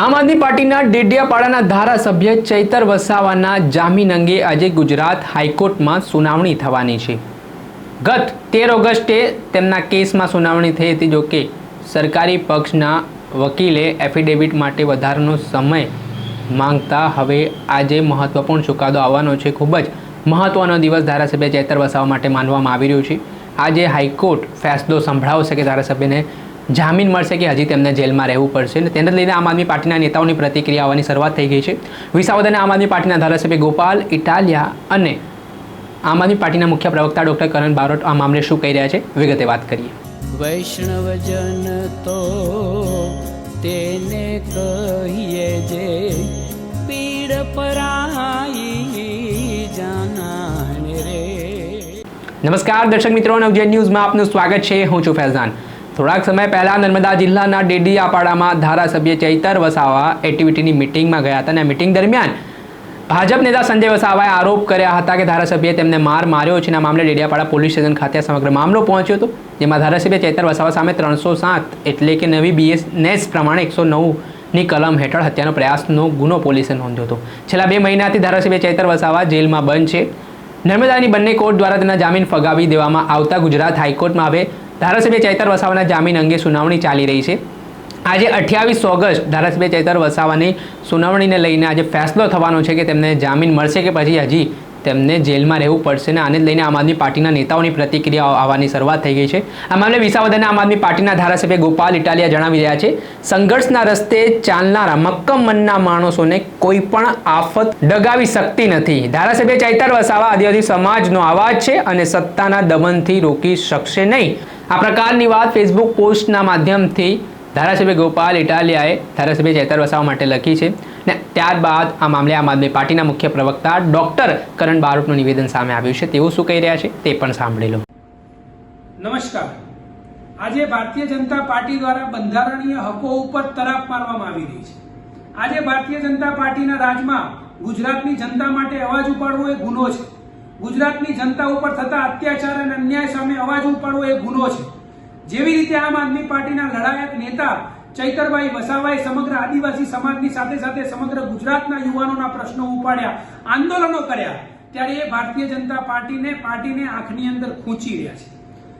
આમ આદમી પાર્ટીના ડેડિયાપાડાના ધારાસભ્ય ચૈતર વસાવાના જામીન અંગે આજે ગુજરાત હાઈકોર્ટમાં સુનાવણી થવાની છે. ગત તેર ઓગસ્ટે તેમના કેસમાં સુનાવણી થઈ હતી જોકે સરકારી પક્ષના વકીલે એફિડેવિટ માટે વધારાનો સમય માંગતા હવે આજે મહત્વપૂર્ણ ચુકાદો આવવાનો છે. ખૂબ જ મહત્વનો દિવસ ધારાસભ્ય ચૈતર વસાવા માટે માનવામાં આવી રહ્યું છે. આજે હાઈકોર્ટ ફેસલો સંભળાવશે કે ધારાસભ્યને જામીન મળશે કે હજી તેમને જેલમાં રહેવું પડશે અને તેને લઈને આમ આદમી પાર્ટીના નેતાઓની પ્રતિક્રિયા આવવાની શરૂઆત થઈ ગઈ છે. વિસાવદને આમ આદમી પાર્ટીના ધારાસભ્ય ગોપાલ ઇટાલિયા અને આમ આદમી પાર્ટીના મુખ્ય પ્રવક્તા ડૉક્ટર કરણ બારોટ આ મામલે શું કહી રહ્યા છે? વિગતે વાત કરીએ. વૈષ્ણવજન તો તેને કહીએ જે પીડ પરાઈ જાનાને રે. નમસ્કાર દર્શક મિત્રો નવજેન ન્યૂઝમાં આપનું સ્વાગત છે. હું છું ફૈઝાન. થોડાક સમય પહેલા નર્મદા જિલ્લાના ડેડિયાપાડામાં ધારાસભ્ય ચૈતર વસાવા એક્ટિવિટીની મિટિંગમાં ગયા હતા અને મિટિંગ દરમિયાન ભાજપ નેતા સંજય વસાવાએ આરોપ કર્યા હતા કે ધારાસભ્યએ તેમને માર માર્યો છે. અને મામલે ડેડિયાપાડા પોલીસ સ્ટેશન ખાતે સમગ્ર મામલો પહોંચ્યો હતો, જેમાં ધારાસભ્ય ચૈતર વસાવા સામે ત્રણસો સાત એટલે કે નવી બીએસનેસ પ્રમાણે એકસો નવની કલમ હેઠળ હત્યાનો પ્રયાસનો ગુનો પોલીસે નોંધ્યો હતો. છેલ્લા બે મહિનાથી ધારાસભ્ય ચૈતર વસાવા જેલમાં બંધ છે. નર્મદાની બંને કોર્ટ દ્વારા તેના જામીન ફગાવી દેવામાં આવતા ગુજરાત હાઈકોર્ટમાં હવે ધારાસભ્ય ચૈતર વસાવાના જામીન અંગે સુનાવણી ચાલી રહી છે. આજે અઠ્યાવીસ ઓગસ્ટ ધારાસભ્ય ચૈતર વસાવાની સુનાવણીને લઈને આજે ફેસલો થવાનો છે કે તેમને જામીન મળશે કે પછી હજી તેમને જેલમાં રહેવું પડશે ને આને લઈને આમ આદમી પાર્ટીના નેતાઓની પ્રતિક્રિયા આવવાની શરૂઆત થઈ ગઈ છે. આ મામલે વિસાવદરના આમ આદમી પાર્ટીના ધારાસભ્ય ગોપાલ ઇટાલિયા જણાવી રહ્યા છે, સંઘર્ષના રસ્તે ચાલનારા મક્કમ મનના માણસોને કોઈ પણ આફત ડગાવી શકતી નથી. ધારાસભ્ય ચૈતર વસાવા આદિવાસી સમાજનો અવાજ છે અને સત્તાના દમનથી રોકી શકશે નહીં. આ પ્રકારની વાત ફેસબુક પોસ્ટના માધ્યમથી ધારાસભ્ય ગોપાલ ઇટાલિયાએ ધારાસભ્ય ચૈતર વસાવા માટે લખી છે. ને ત્યારબાદ આ મામલે આમ આદમી પાર્ટીના મુખ્ય પ્રવક્તા ડોક્ટર કરણ બારોટનું નિવેદન સામે આવ્યું છે. તેઓ શું કહી રહ્યા છે તે પણ સાંભળી લો. નમસ્કાર. આજે ભારતીય જનતા પાર્ટી દ્વારા બંધારણીય હકો ઉપર તરાપ મારવામાં આવી રહી છે. આજે ભારતીય જનતા પાર્ટીના રાજમાં ગુજરાતની જનતા માટે અવાજ ઉપાડવો એ ગુનો છે. ગુજરાતની જનતા ઉપર થતા અત્યાચાર અને અન્યાય સામે અવાજ ઉપાડવો એ ગુનો છે. જેવી રીતે આમ આદમી પાર્ટીના લડાયક નેતા ચૈતરભાઈ વસાવાએ સમગ્ર આદિવાસી સમાજની સાથે સાથે સમગ્ર ગુજરાતના યુવાનોના પ્રશ્નો ઉપાડ્યા, આંદોલનો કર્યા. ત્યારે એ ભારતીય જનતા પાર્ટીને પાર્ટીને આંખની અંદર ખૂંચી રહ્યા છે.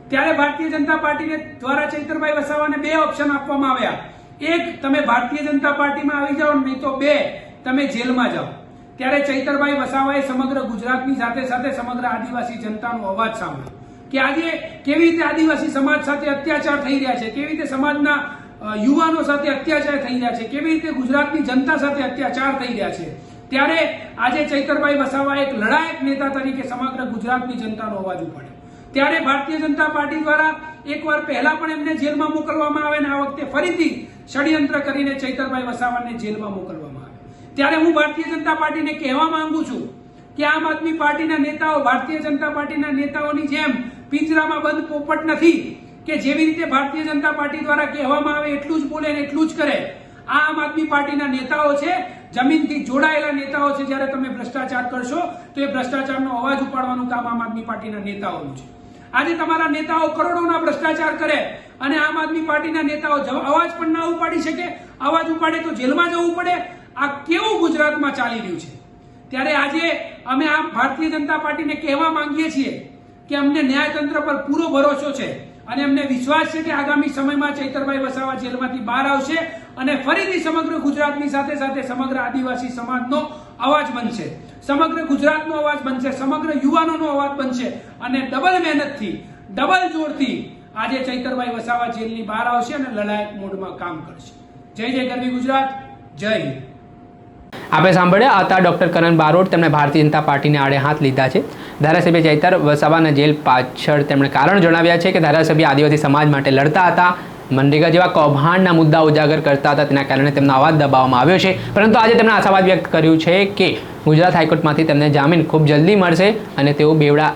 ત્યારે ભારતીય જનતા પાર્ટીને દ્વારા ચૈતરભાઈ વસાવાને બે ઓપ્શન આપવામાં આવ્યા. એક, તમે ભારતીય જનતા પાર્ટીમાં આવી જાઓ નહીં તો બે, તમે જેલમાં જાઓ. ત્યારે ચૈતરભાઈ વસાવાએ સમગ્ર ગુજરાતની સાથે સાથે સમગ્ર આદિવાસી જનતાનો અવાજ સાંભળ્યો કે આજે કેવી રીતે આદિવાસી સમાજ સાથે અત્યાચાર થઈ રહ્યા છે, કેવી રીતે સમાજના યુવાનો સાથે અત્યાચાર થઈ રહ્યા છે. કેવી રીતે ગુજરાતની જનતા સાથે અત્યાચાર થઈ રહ્યા છે? ત્યારે આજે ચૈતરભાઈ વસાવા એક લડાયક નેતા તરીકે સમગ્ર ગુજરાતની જનતાનો અવાજ ઉપાડ્યો. ત્યારે ભારતીય જનતા પાર્ટી દ્વારા એકવાર પહેલા પણ એમને જેલમાં મોકલવામાં આવે ને આ વખતે ફરીથી ષડયંત્ર કરીને ચૈતરભાઈ વસાવાને જેલમાં મોકલવામાં આવે. ત્યારે હું ભારતીય જનતા પાર્ટીને કહેવા માંગુ છું કે આમ આદમી પાર્ટીના નેતાઓ, ભારતીય જનતા પાર્ટીના નેતાઓની જેમ પિંજરામાં બંધ પોપટ નથી કે જેવી રીતે ભારતીય જનતા પાર્ટી દ્વારા કહેવામાં આવે એટલું જ બોલે ને એટલું જ કરે, આ આમ આદમી પાર્ટીના નેતાઓ છે, જમીનથી જોડાયેલા નેતાઓ છે, જ્યારે તમે ભ્રષ્ટાચાર કરશો, તો એ ભ્રષ્ટાચારનો અવાજ ઉપાડવાનું કામ આમ આદમી પાર્ટીના નેતાઓનું છે. આજે તમારા નેતાઓ કરોડોના ભ્રષ્ટાચાર કરે અને આમ આદમી પાર્ટીના નેતાઓ અવાજ પણ ના ઉપાડી શકે, અવાજ ઉપાડે તો જેલમાં જવું પડે, આ કેવું ગુજરાતમાં ચાલી રહ્યું છે? ત્યારે આજે અમે આ ભારતીય જનતા પાર્ટીને કહેવા માંગીએ છીએ કે અમને ન્યાયતંત્ર પર પૂરો ભરોસો છે. અને અમને વિશ્વાસ છે કે આગામી સમયમાં ચૈતરભાઈ વસાવા જેલમાંથી બહાર આવશે અને ફરીથી સમગ્ર ગુજરાતની સાથે સાથે સમગ્ર આદિવાસી સમાજનો અવાજ બનશે. સમગ્ર ગુજરાતનો અવાજ બનશે, સમગ્ર યુવાનોનો અવાજ બનશે અને ડબલ મહેનતથી, ડબલ જોરથી આજે ચૈતરભાઈ વસાવા જેલની બહાર આવશે અને લડાયક મોડમાં કામ કરશે. જય જય ગરવી ગુજરાત, જય હિન્દ. આપણે સાંભળ્યા હતા ડૉક્ટર કરણ બારોટ તેમણે ભારતીય જનતા પાર્ટીને આડે હાથ લીધા છે. ધારાસભ્ય ચૈતર વસાવાના જેલ પાછળ તેમણે કારણ જણાવ્યા છે કે ધારાસભ્ય આદિવાસી સમાજ માટે લડતા હતા, મનરેગા જેવા કૌભાંડના મુદ્દા ઉજાગર કરતા હતા, તેના કારણે તેમનો અવાજ દબાવવામાં આવ્યો છે. પરંતુ આજે તેમણે આશાવાદ વ્યક્ત કર્યું છે કે ગુજરાત હાઈકોર્ટમાંથી તેમને જામીન ખૂબ જલ્દી મળશે અને તેઓ બેવડા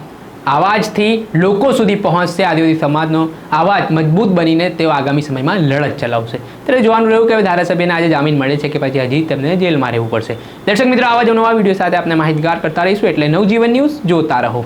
અવાજથી લોકો સુધી પહોંચશે આદિવાસી સમાજનો અવાજ મજબૂત બનીને તેઓ આગામી સમયમાં લડત ચલાવશે. ત્યારે જોવાનું રહ્યું કે હવે ધારાસભ્યને આજે જામીન મળે છે કે પછી હજી તેમને જેલમાં રહેવું પડશે. દર્શક મિત્રો, આવા જ નવા વીડિયો સાથે આપણે માહિતગાર કરતા રહીશું. એટલે નવજીવન ન્યૂઝ જોતા રહો.